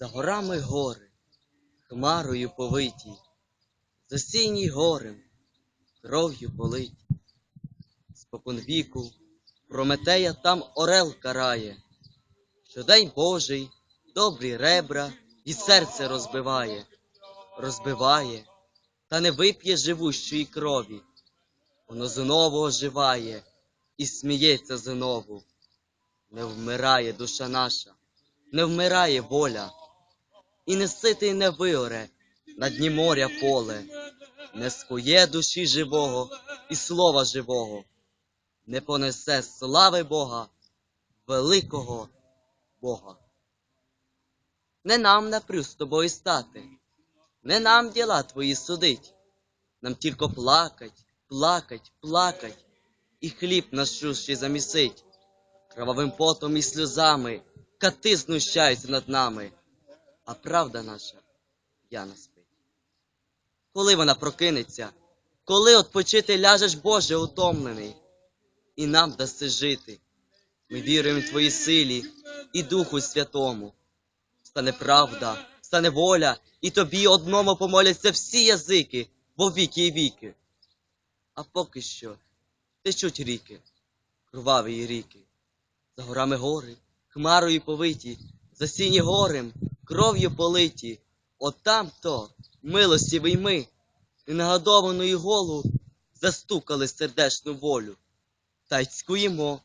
За горами гори, хмарою повиті, за синій горем, кров'ю политі. Спокон віку Прометея там орел карає, що день Божий добрі ребра і серце розбиває, розбиває, та не вип'є живущої крові. Воно знову оживає і сміється знову. Не вмирає душа наша, не вмирає воля, і не ситий не виоре на дні моря поле, не скує душі живого і слова живого, не понесе слави Бога, великого Бога. Не нам напрю з тобою стати, не нам діла твої судить, нам тільки плакать, плакать, плакать, і хліб насущий замісить. Кровавим потом і сльозами кати знущаються над нами, а правда наша яна спить. Коли вона прокинеться, коли отпочити ляжеш, Боже, утомлений, і нам даси жити. Ми віруємо в Твоїй силі і Духу Святому. Стане правда, стане воля, і тобі одному помоляться всі язики во віки і віки. А поки що течуть ріки, кроваві ріки, за горами гори, хмарою повиті, за сіні горем, кров'ю политі, от там то, милостивий ми, ненагодованою голу застукали сердечну волю, та й цькуємо.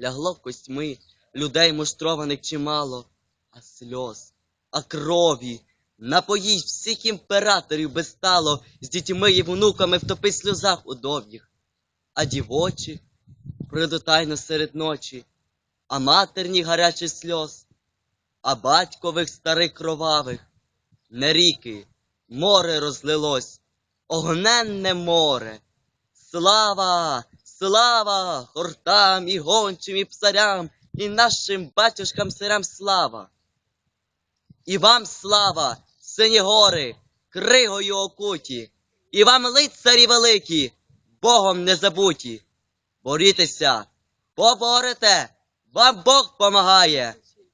Лягло в костьми людей муштрованих чимало, а сльоз, а крові, напоїть всіх імператорів безстало, з дітьми і внуками втопи сльозах у довгих, а дівочі прийдуть тайно серед ночі, а матерні гарячих сльоз, а батькових старих кровавих, не ріки, море розлилось, огненне море. Слава, слава хортам і гончим, і псарям, і нашим батюшкам сирам слава. І вам слава, сині гори, кригою окуті, і вам лицарі великі, Богом не забуті. Борітеся, поборете, вам Бог помагає.